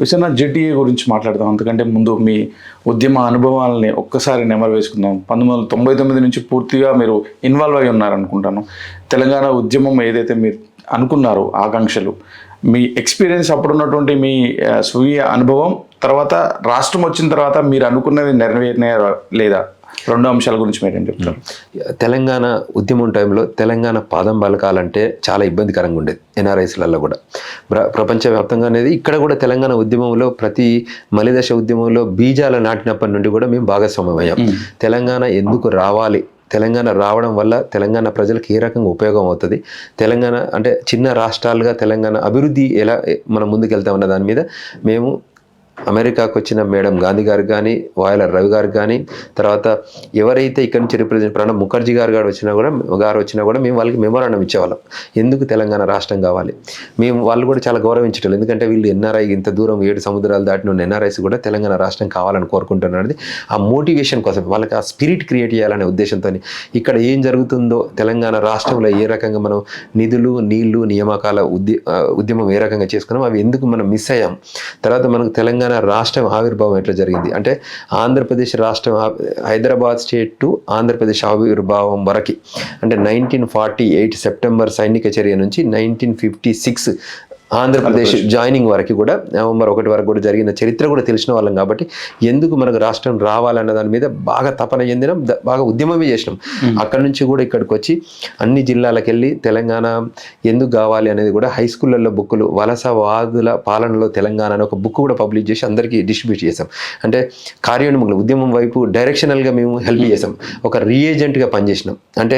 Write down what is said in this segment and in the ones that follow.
విశ్వనాథ్ జెటిఏ గురించి మాట్లాడదాం. అందుకంటే ముందు మీ ఉద్యమ అనుభవాలని ఒక్కసారి నెమరు వేసుకుందాం. పంతొమ్మిది వందల తొంభై తొమ్మిది నుంచి పూర్తిగా మీరు ఇన్వాల్వ్ అయి ఉన్నారనుకుంటాను. తెలంగాణ ఉద్యమం ఏదైతే మీరు అనుకున్నారో ఆకాంక్షలు మీ ఎక్స్పీరియన్స్ అప్పుడున్నటువంటి మీ స్వీయ అనుభవం తర్వాత రాష్ట్రం వచ్చిన తర్వాత మీరు అనుకున్నది నెరవేరినాయా లేదా? రెండు అంశాల గురించి మీరేం చెప్తారు? తెలంగాణ ఉద్యమం టైంలో తెలంగాణ పాదం పలకాలంటే చాలా ఇబ్బందికరంగా ఉండేది ఎన్ఆర్ఐస్లలో కూడా. ప్ర- ప్రపంచవ్యాప్తంగా అనేది ఇక్కడ కూడా తెలంగాణ ఉద్యమంలో ప్రతి మలిదశ ఉద్యమంలో బీజాలు నాటినప్పటి నుండి కూడా మేము భాగస్వామ్యం అయ్యాం. తెలంగాణ ఎందుకు రావాలి? తెలంగాణ రావడం వల్ల తెలంగాణ ప్రజలకు ఏ రకంగా ఉపయోగం అవుతుంది? తెలంగాణ అంటే చిన్న రాష్ట్రాలుగా తెలంగాణ అభివృద్ధి ఎలా మనం ముందుకెళ్తామన్న దాని మీద మేము అమెరికాకు వచ్చిన మేడం గాంధీ గారు కానీ వాయల రవి గారు కానీ తర్వాత ఎవరైతే ఇక్కడి నుంచి రిప్రజెంట్ ప్రణబ్ ముఖర్జీ గారు గారు వచ్చినా కూడా గారు వచ్చినా కూడా మేము వాళ్ళకి మెమోరాండం ఇచ్చేవాళ్ళం. ఎందుకు తెలంగాణ రాష్ట్రం కావాలి? మేము వాళ్ళు కూడా చాలా గౌరవించటం ఎందుకంటే వీళ్ళు ఎన్ఆర్ఐ ఇంత దూరం ఏడు సముద్రాలు దాటిన ఉన్న ఎన్ఆర్ఐస్ కూడా తెలంగాణ రాష్ట్రం కావాలని కోరుకుంటున్నది ఆ మోటివేషన్ కోసం వాళ్ళకి ఆ స్పిరిట్ క్రియేట్ చేయాలనే ఉద్దేశంతో ఇక్కడ ఏం జరుగుతుందో తెలంగాణ రాష్ట్రంలో ఏ రకంగా మనం నిధులు నీళ్ళు నియామకాల ఉద్య ఉద్యమం ఏ రకంగా చేసుకున్నాం అవి ఎందుకు మనం మిస్ అయ్యాం? తర్వాత మనకు తెలంగాణ రాష్ట్రం ఆవిర్భావం ఎట్లా జరిగింది? అంటే ఆంధ్రప్రదేశ్ రాష్ట్రం హైదరాబాద్ స్టేట్ టు ఆంధ్రప్రదేశ్ ఆవిర్భావం వరకు. అంటే నైన్టీన్ ఫార్టీ ఎయిట్ సెప్టెంబర్ సైనిక చర్య నుంచి nineteen fifty six Andhra Pradesh joining వరకు కూడా నవంబర్ ఒకటి వరకు కూడా జరిగిన చరిత్ర కూడా తెలిసిన వాళ్ళం కాబట్టి ఎందుకు మనకు రాష్ట్రం రావాలన్న దాని మీద బాగా తపన చెందినాం బాగా ఉద్యమమే చేసినాం. అక్కడి నుంచి కూడా ఇక్కడికి వచ్చి అన్ని జిల్లాలకు వెళ్ళి తెలంగాణ ఎందుకు కావాలి అనేది కూడా హై స్కూళ్ళల్లో బుక్కులు వలసవాదుల పాలనలో తెలంగాణ అని ఒక బుక్ కూడా పబ్లిష్ చేసి అందరికీ డిస్ట్రిబ్యూట్ చేసాం అంటే కార్యోన్ముఖులు ఉద్యమం వైపు డైరెక్షనల్గా మేము హెల్ప్ చేసాం ఒక రీఏజెంట్గా పనిచేసినాం. అంటే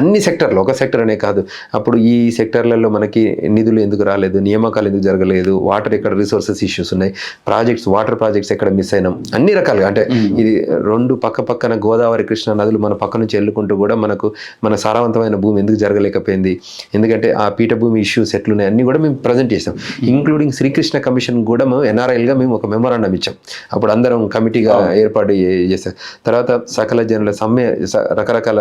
అన్ని సెక్టర్లో ఒక సెక్టర్ అనే కాదు. అప్పుడు ఈ సెక్టర్లలో మనకి నిధులు ఎందుకు రాలేదు నియామకాలు ఎందుకు జరగలేదు? వాటర్ ఎక్కడ రిసోర్సెస్ ఇష్యూస్ ఉన్నాయి? ప్రాజెక్ట్స్ వాటర్ ప్రాజెక్ట్స్ ఎక్కడ మిస్ అయినాం? అన్ని రకాలుగా. అంటే ఇది రెండు పక్క పక్కన గోదావరి కృష్ణ నదులు మన పక్క నుంచి వెళ్ళుకుంటూ కూడా మనకు మన సారవంతమైన భూమి ఎందుకు జరగలేకపోయింది? ఎందుకంటే ఆ పీఠభూమి ఇష్యూస్ ఎట్లున్నాయి? అన్ని కూడా మేము ప్రజెంట్ చేసాం ఇంక్లూడింగ్ శ్రీకృష్ణ కమిషన్ కూడా మేము ఎన్ఆర్ఐలుగా మేము ఒక మెమోరాండం ఇచ్చాం. అప్పుడు అందరం కమిటీగా ఏర్పాటు చే- చేశాం తర్వాత సకల జనుల సమ్మె రకరకాల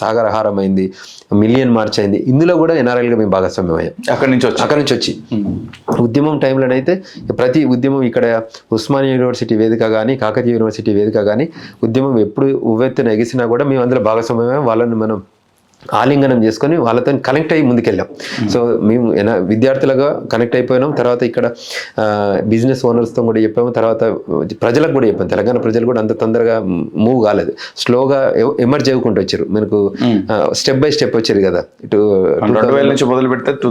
సాగరహారం అయింది మిలియన్ మార్చ్ అయింది. ఇందులో కూడా ఎన్ఆర్ఐలుగా మేము భాగస్వామ్యం అయ్యాం. అక్కడి నుంచి అక్కడ నుంచి వచ్చి ఉద్యమం టైంలోనైతే ప్రతి ఉద్యమం ఇక్కడ ఉస్మానియా యూనివర్సిటీ వేదిక కానీ కాకతీయ యూనివర్సిటీ వేదిక కానీ ఉద్యమం ఎప్పుడు ఉవ్వెత్తున ఎగిసినా కూడా మేము అందులో భాగస్వామ్యమే. వాళ్ళని మనం ఆలింగనం చేసుకొని వాళ్ళతో కనెక్ట్ అయ్యి ముందుకెళ్ళాం. సో మేము విద్యార్థులుగా కనెక్ట్ అయిపోయినాం. తర్వాత ఇక్కడ బిజినెస్ ఓనర్స్తో కూడా చెప్పాము. తర్వాత ప్రజలకు కూడా చెప్పాము తెలంగాణ ప్రజలు కూడా అంత తొందరగా మూవ్ కాలేదు. స్లోగా ఎమర్జ్ అవ్వకుంటూ వచ్చారు. మనకు స్టెప్ బై స్టెప్ వచ్చారు కదా. ఇటు నుంచి మొదలు పెడితే టూ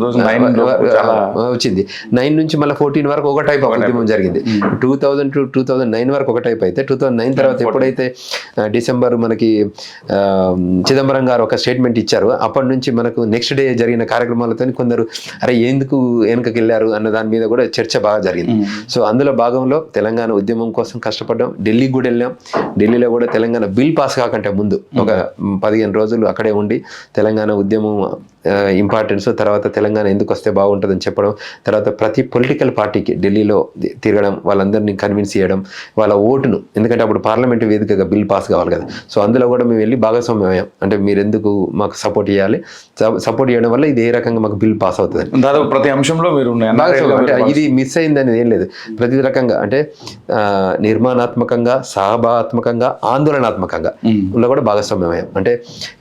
వచ్చింది. నైన్ నుంచి మళ్ళీ ఫోర్టీన్ వరకు ఒక టైప్ ఉద్యమం జరిగింది. Two thousand to two thousand nine వరకు ఒక టైప్ అయితే టూ థౌజండ్ నైన్ తర్వాత ఎప్పుడైతే డిసెంబర్ మనకి చిదంబరం గారు ఒక స్టేట్మెంట్ ఇచ్చారు. అప్పటి నుంచి మనకు నెక్స్ట్ డే జరిగిన కార్యక్రమాలతో కొందరు అరే ఎందుకు వెనుకకి వెళ్ళారు? అన్న దాని మీద కూడా చర్చ బాగా జరిగింది. సో అందులో భాగంలో తెలంగాణ ఉద్యమం కోసం కష్టపడ్డాం. ఢిల్లీకి కూడా వెళ్ళాం. ఢిల్లీలో కూడా తెలంగాణ బిల్ పాస్ కాకంటే ముందు ఒక పదిహేను రోజులు అక్కడే ఉండి తెలంగాణ ఉద్యమం ఇంపార్టెన్స్ తర్వాత తెలంగాణ ఎందుకు వస్తే బాగుంటుందని చెప్పడం తర్వాత ప్రతి పొలిటికల్ పార్టీకి ఢిల్లీలో తిరగడం వాళ్ళందరినీ కన్విన్స్ చేయడం వాళ్ళ ఓటును ఎందుకంటే అప్పుడు పార్లమెంట్ వేదికగా బిల్ పాస్ కావాలి కదా. సో అందులో కూడా మేము వెళ్ళి భాగస్వామ్యం అయ్యాం. అంటే మీరు ఎందుకు మాకు సపోర్ట్ చేయాలి. సపోర్ట్ చేయడం వల్ల ఇది ఏ రకంగా మాకు బిల్ పాస్ అవుతుంది. దాదాపు ప్రతి అంశంలో మీరు ఇది మిస్ అయింది అనేది ఏం లేదు. ప్రతి రకంగా అంటే నిర్మాణాత్మకంగా సహభాత్మకంగా ఆందోళనాత్మకంగా లో కూడా భాగస్వామ్యం అయ్యాం అంటే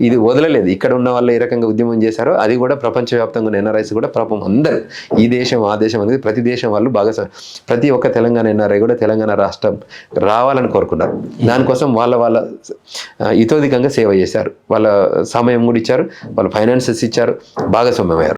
ఇది వదలలేదు. ఇక్కడ ఉన్న వాళ్ళు ఏ రకంగా ఉద్యమం చేశారో అది కూడా ప్రపంచవ్యాప్తంగా ఉన్న ఎన్ఆర్ఐస్ కూడా పాపం అందరూ ఈ దేశం ఆ దేశం అనేది ప్రతి దేశం వాళ్ళు భాగస్వామ్యం ప్రతి ఒక్క తెలంగాణ ఎన్ఆర్ఐ కూడా తెలంగాణ రాష్ట్రం రావాలని కోరుకున్నారు. దానికోసం వాళ్ళ వాళ్ళ ఇతోధికంగా సేవ చేశారు. వాళ్ళ సమయం కూడా ఇచ్చారు. వాళ్ళు ఫైనాన్సెస్ ఇచ్చారు. భాగస్వామ్యమయ్యారు